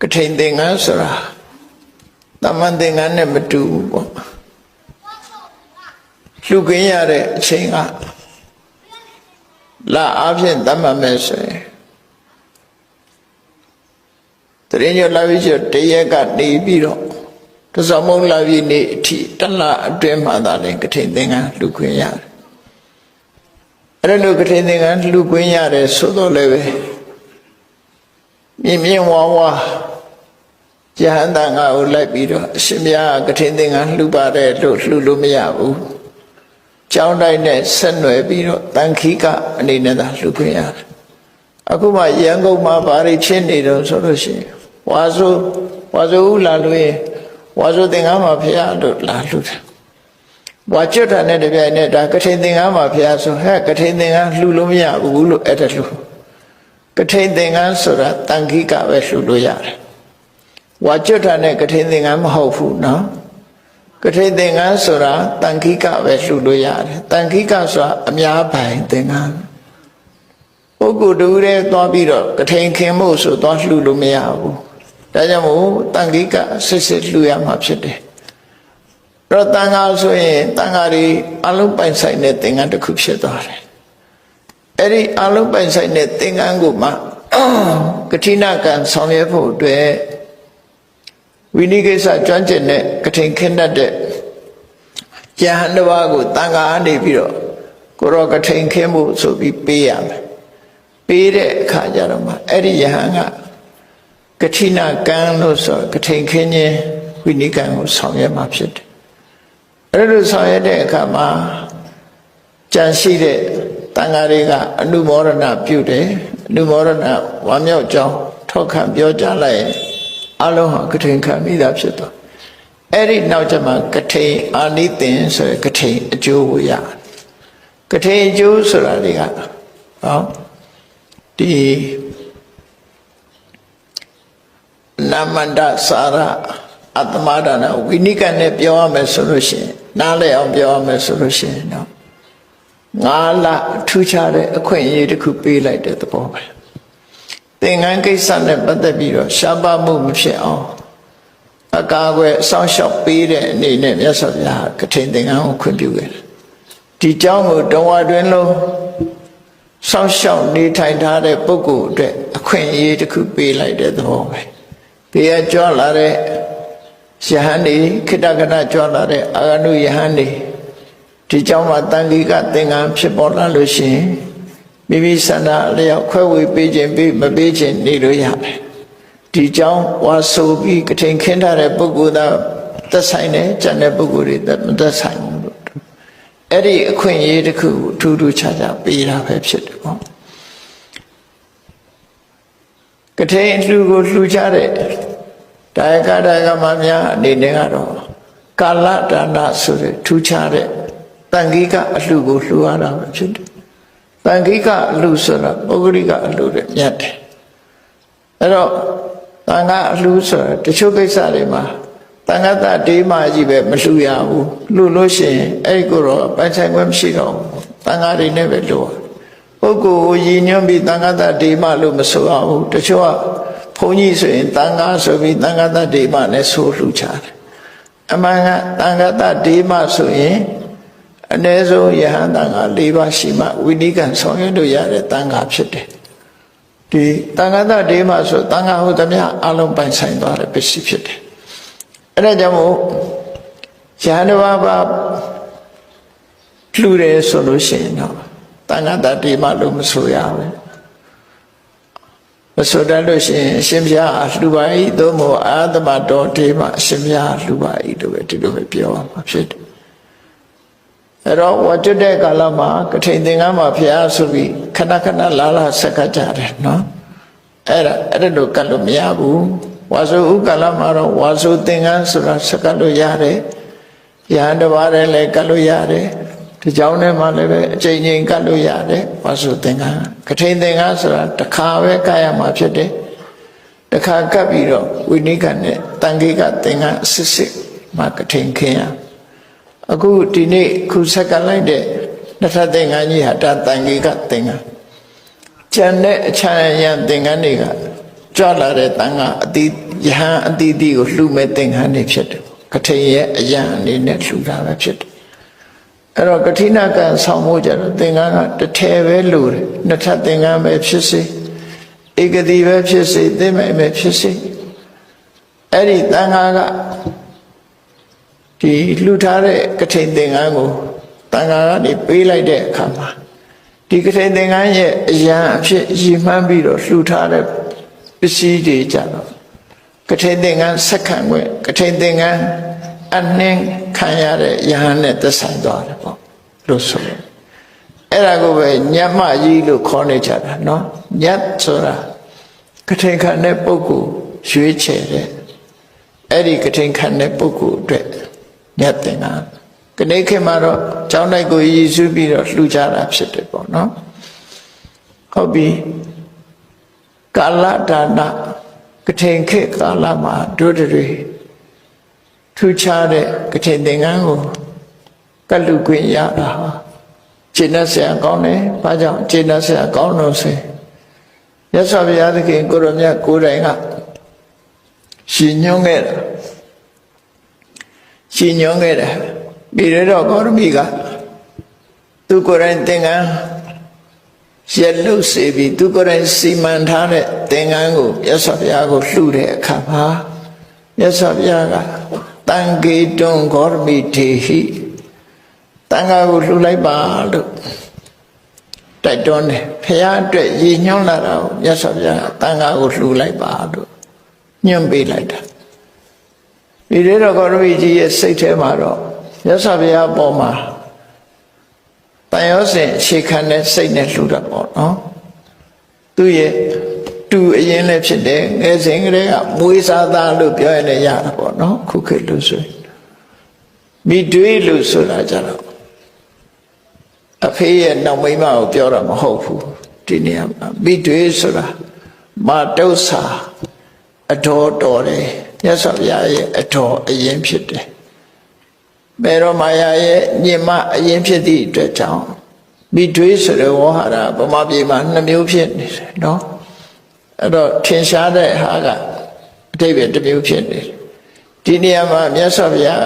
ကထိန်သင်္ကန်းဆိုတာတမန်သင်္ကန်းနဲ့မတူဘူးပေါ့လှူခင်းရတဲ့အချိန်ကလာအားဖြင့်တတ်မှတ်မယ်ဆိုရင်တရင်ကျော်လာပြီးကျော်တရက်ကနေပြီးတော့တစောင်းမုံလာပြီးနေအထိတလအတွင်းမှသာလည်းကထိန်သင်္ကန်းလှူခွင့်ရတယ်အဲ့ဒါလို့ကထိန်သင်္ကန်းလှူခွင့်ရတယ်ဆိုတော့လည်းပဲမြင်မြင်ဝါဝါ ယဟန်တန်ကကိုလိုက်ပြီးတော့အရှင်မြတ်ကထိန်သင်္ကန်းလှူပါတယ်လို့လှူလို့မရဘူးကြောင်းတိုင်းနဲ့ဆက်နွယ်ပြီးတော့တန်ခိကအနေနဲ့သာလှူခွင့်ရတယ်အခုမှရန်ကုန်မှာဘာတွေဖြစ်နေတော့ဆိုလို့ရှိရင်ဝါဆိုဝါဆိုဦးလာလို့ရင်ဝါဆိုသင်္ကန်းမှာဖះလို့လာလှူတယ်ဝါကျွတ်တာနဲ့တပြိုင်နက်ဒါကထိန်သင်္ကန်းမှာဖះဆိုဟဲ့ကထိန်သင်္ကန်းလှူလို့မရဘူးလို့အဲ့ဒါလှူကထိန်သင်္ကန်းဆိုတာတန်ခိကပဲလှူလို့ရတယ် ဝါကျွတ်တာနဲ့ကထိန်သင်္ကန်းမဟုတ်ဘူးနော်ကထိန်သင်္ကန်းဆိုတာတန်ခိကပဲလှူလို့ရတယ်တန်ခိကဆိုတာအများပိုင်သင်္ကန်းပုဂ္ဂိုလ်တူတဲ့သွားပြီးတော့ကထိန်ခင်ဖို့ဆိုသွားလှူလို့မရဘူးဒါကြောင့်မို့တန်ခိကစစ်စစ်လှူရမှာဖြစ်တယ်တော့တန်ခါဆိုရင်တန်ခါတွေအလုံးပိုင်ဆိုင်တဲ့သင်္ကန်းတစ်ခုဖြစ်သွားတယ်အဲ့ဒီအလုံးပိုင်ဆိုင်တဲ့သင်္ကန်းကိုမှကတိနာကံဆောင်ရွက်ဖို့အတွက် ဝိနိကိစ္စကျွမ်းကျင်တဲ့ကထိန်ခင်းတတ်တဲ့ယဟန်တစ်ပါးကိုတန်ခါအနေပြီးတော့ကိုရောကထိန်ခင်းဖို့ဆိုပြီးပေးရမယ်ပေးတဲ့အခါကျတော့မှအဲ့ဒီယဟန်ကကတိနာကံလို့ဆိုကထိန်ခင်းခြင်းဝိနိကံကိုဆောင်ရွက်မှာဖြစ်တယ်အဲ့လိုဆောင်ရွက်တဲ့အခါမှာကြံရှိတဲ့တန်ဃာတွေကအနုမောဒနာပြုတယ်အနုမောဒနာဝမ်းမြောက်ကြောင်းထောက်ခံပြောကြားလိုက်ရင် အလုံးဟာကထိန်ခံမိတာဖြစ်သွားအဲ့ဒီနောက်ကျမှကထိန်အာနိသင်ဆိုရယ်ကထိန်အကျိုးကိုရကထိန်အကျိုးဆိုတာတွေကဟောဒီနာမန္တစာရအတ္တမဒါနဝိနိကနဲ့ပြောရမယ်ဆိုလို့ရှိရင်နားလည်အောင်ပြောရမယ်ဆိုလို့ရှိရင်တော့ငါးလထူးခြားတဲ့အခွင့်အရေးတစ်ခုပေးလိုက်တဲ့သဘောပဲ သင်္ကန်းကိစ္စနဲ့ပတ်သက်ပြီးတော့ရှားပါမှုမဖြစ်အောင်အကာအကွယ်အဆောင်ရှောက်ပေးတဲ့အနေနဲ့မြတ်စွာဘုရားကထိန်သင်္ကန်းကိုခွင့်ပြုခဲ့တယ်ဒီเจ้าကိုတဝါတွင်လုံးစောင့်ရှောက်နေထိုင်ထားတဲ့ပုဂ္ဂိုလ်အတွက်အခွင့်အရေးတစ်ခုပေးလိုက်တဲ့သဘောပဲဘေးကကြွလာတဲ့ယဟန်နေခိတကနကြွလာတဲ့အာဂနုယဟန်နေဒီเจ้าမှာတန်ခိကသင်္ကန်းဖြစ်ပေါ်လာလို့ရှိရင် မိမိဆန္ဒအလျောက်ခွဲဝေပေးခြင်းပေးမပေးခြင်းနေလို့ရတယ်ဒီကြောင့်ဝါဆိုပြီးကထိန်ခင်းထားတဲ့ပုဂ္ဂိုလ်သားသက်ဆိုင်တယ်ကျန်တဲ့ပုဂ္ဂိုလ်တွေမသက်ဆိုင်ဘူးလို့အဲ့ဒီအခွင့်အရေးတစ်ခုအထူးထူးခြားခြားပေးတာပဲဖြစ်တယ်ပေါ့ကထိန်လှူကိုလှူကြတဲ့တာယကတာယကမများအနေနဲ့ကတော့ကာလဒါနဆိုတဲ့ထူးခြားတဲ့တန်ခိကအလှူကိုလှူရတာပဲဖြစ်တယ် တန်ခိကအလှူဆိုတာပုဂ္ဂလိကအလှူတဲ့မြတ်တယ်အဲ့တော့တန်ခါအလှူဆိုတာတချို့ကိစ္စတွေမှာတန်ခါတတေးမှကြီးပဲမလှူရဘူးလှူလို့ရှိရင်အဲ့ဒီကိုတော့ပိုင်ဆိုင်ခွင့်မရှိတော့ဘူးတန်ခါတွေနဲ့ပဲလှူရပုဂ္ဂိုလ်ကိုရည်ညွှန်းပြီးတန်ခါတတေးမှလို့မဆိုရဘူးတချို့ကဘုန်းကြီးဆိုရင်တန်ခါဆိုပြီးတန်ခါတတေးမှနဲ့ဆိုလှူချတယ်အမှန်ကတန်ခါတတေးမှဆိုရင် အ ਨੇ ဆုံးယဟန်တန်ခါ၄ပါးရှိမှဝိနိကံဆောင်ရွက်လို့ရတဲ့တန်ခါဖြစ်တယ်ဒီတန်ခါတတေးမှဆိုတန်ခါဟုတ်သမျှအလုံးပိုင်ဆိုင်သွားတဲ့ပစ္စည်းဖြစ်တယ်အဲ့ဒါကြောင့်မို့ယဟန်တစ်ပါးပါလှူတယ်ဆိုလို့ရှိရင်တော့တန်ခါတတေးမှလို့မဆိုရဘူးမဆိုတတ်လို့ရှိရင်အရှင်ဘုရားလှူပါ၏သို့မဟုတ်အာသမတော်တေးမှအရှင်ဘုရားလှူပါ၏လို့ပဲဒီလိုပဲပြောရမှာဖြစ်တယ် အဲ့တော့ဝတ်တဲ့ကာလမှာကထိန်သင်္ကန်းမှာဘုရားဆိုပြီးခဏခဏလာလာဆက်ကကြတယ်နော်အဲ့ဒါအဲ့ဒါလို့ကတ်လို့မရဘူးဝါဆိုဥကာလမှာတော့ဝါဆိုသင်္ကန်းဆိုတာဆက်ကလို့ရတယ်ရဟန်းတစ်ပါးလည်းလည်းကတ်လို့ရတယ်ဒီကြောင်းထဲမှာလည်းပဲအချိန်ချင်းကတ်လို့ရတယ်ဝါဆိုသင်္ကန်းကထိန်သင်္ကန်းဆိုတာတစ်ခါပဲကတ်ရမှာဖြစ်တယ်တစ်ခါကတ်ပြီးတော့ဝိနိကနဲ့တန်ခိကသင်္ကန်းအစစ်စစ်မှာကထိန်ခင်းရ အခုဒီနေ့ခုဆက်ကလိုက်တဲ့နှစ်ထပ်သင်္ကန်းကြီးဟာတတန်ခိကသင်္ကန်းကျန်တဲ့အချမ်းရံသင်္ကန်းတွေကကြွလာတဲ့တန်ခါအတိယဟန်အတီးတီးကိုလှူမဲ့သင်္ကန်းတွေဖြစ်တယ်ကထိန်ရဲ့အယံအနေနဲ့လှူတာပဲဖြစ်တယ်အဲ့တော့ကတိနာကံဆောင်ဖို့ကြတော့သင်္ကန်းကတစ်ထည်ပဲလှူတယ်နှစ်ထပ်သင်္ကန်းပဲဖြစ်စေဧကတိပဲဖြစ်စေသင်္မိုင်ပဲဖြစ်စေအဲ့ဒီတန်ခါက ဒီလှူထားတဲ့ကထိန်သင်္ကန်းကိုတန်ခါကနေပေးလိုက်တဲ့အခါမှာဒီကထိန်သင်္ကန်းရဲ့အရန်အဖြစ်ရည်မှန်းပြီးတော့လှူထားတဲ့ပစ္စည်းတွေကြတော့ကထိန်သင်္ကန်းဆက်ခံွက်ကထိန်သင်္ကန်းအနှင်းခံရတဲ့ယဟန်နဲ့သက်ဆိုင်သွားတယ်ပေါ့လို့ဆိုတယ်အဲ့ဒါကိုပဲညမကြီးလို့ခေါ်နေကြတာနော်ညတ်ဆိုတာကထိန်ခံတဲ့ပုဂ္ဂိုလ်ရွေးချယ်တဲ့အဲ့ဒီကထိန်ခံတဲ့ပုဂ္ဂိုလ်အတွက် ညတ်သင်္ကန်းကနေခေတ်မှာတော့ကျောင်းတိုက်ကိုရည်စူးပြီးတော့လှူကြတာဖြစ်တယ်ပေါ့နော်ဟုတ်ပြီကာလဒါနကထိန်ခေတ်ကာလမှာတို့တွေထူးခြားတဲ့ကထိန်သင်္ကန်းကိုကတ်လူခွင့်ရတာဟာခြေနဲ့ဆရာကောင်းတယ်။ဘာကြောင့်ခြေနဲ့ဆရာကောင်းလို့ဆိုရသော်ဘုရားသခင်ကိုရမြတ်ကိုယ်တိုင်ကရှင်ညွှန်းခဲ့တာ ရှင်ညွှန်းခဲ့တယ်ပြီးရတော့ကောရမီကသူကိုယ်တိုင်သင်္ကန်းရက်လုတ်စေပြီးသူကိုယ်တိုင်စီမံထားတဲ့သင်္ကန်းကိုရသော်ဘုရားကိုလှူတဲ့အခါမှာရသော်ဘုရားကတန်ကေတွန်ကောရမီထေဟိတန်ခါကိုလှူလိုက်ပါလို့တိုက်တွန်းတယ်ဖះအတွက်ရည်ညွှန်းလာတာကိုမြတ်စွာဘုရားတန်ခါကိုလှူလိုက်ပါလို့ညွှန်ပေးလိုက်တာ ဒီရေတော်ကောရမီကြီးရဲ့စိတ်ထဲမှာတော့မြတ်စွာဘုရားအပေါ်မှာတန်ရောစင်ရှေခံတဲ့စိတ်နဲ့လှူတာပေါ့နော်သူ့ရဲ့တူအရင်လည်းဖြစ်တယ်ငယ်စဉ်ကတည်းကမွေးစားသားလို့ပြောရင်လည်းရတာပေါ့နော်ခုခေတ်လို့ဆိုရင်မိတွေးလို့ဆိုတာကြတော့အဖေရဲ့နောက်မိန်းမကိုပြောတာမဟုတ်ဘူးဒီနေရာမှာမိတွေးဆိုတာမာတုဆာအတော်တော်တယ် မြတ်စွာဘုရားရဲ့အတော်အရင်ဖြစ်တယ်ဘေရောမာယာရဲ့ညင်မအရင်ဖြစ်သည့်အတွက်ကြောင့်မိတွေးဆိုတဲ့ဝဟရာဗမာပြည်မှာနှစ်မျိုးဖြစ်နေတယ်နော်အဲ့တော့ထင်ရှားတဲ့ဟာကအတိတ်ပဲတစ်မျိုးဖြစ်နေတယ်ဒီနေရာမှာမြတ်စွာဘုရား